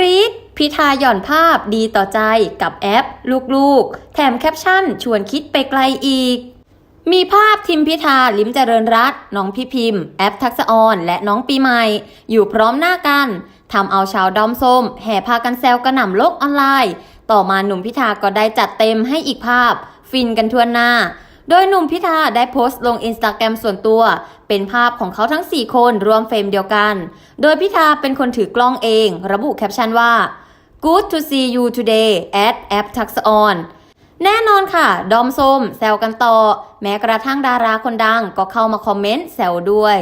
รี๊ดพิธาหย่อนภาพดีต่อใจกับแอป ลูกๆ แถมแคปชั่นชวนคิดไปไกลอีก มีภาพทิมพิธาลิ้มเจริญรัตน้องพี่พิมพ์ แอปทักษออน และน้องปีใหม่ อยู่พร้อมหน้ากันทำเอาชาวดอมส้ม แห่พากันแซวกระหน่ำโลกออนไลน์ ต่อมาหนุ่มพิธาก็ได้จัดเต็มให้อีกภาพ ฟินกันทั่วหน้า โดยหนุ่มพิธาได้โพสต์ลงอินสตาแกรมส่วนตัว เป็นภาพของเขาทั้ง 4 คนรวมเฟรมเดียวกัน โดยพิธาเป็นคนถือกล้องเอง ระบุแคปชั่นว่า Good to see you today at app t a x on แน่นอนค่ะ ดอมส้มแซวกันต่อ แม้กระทั่งดาราคนดังก็เข้ามาคอมเมนต์แซวด้วย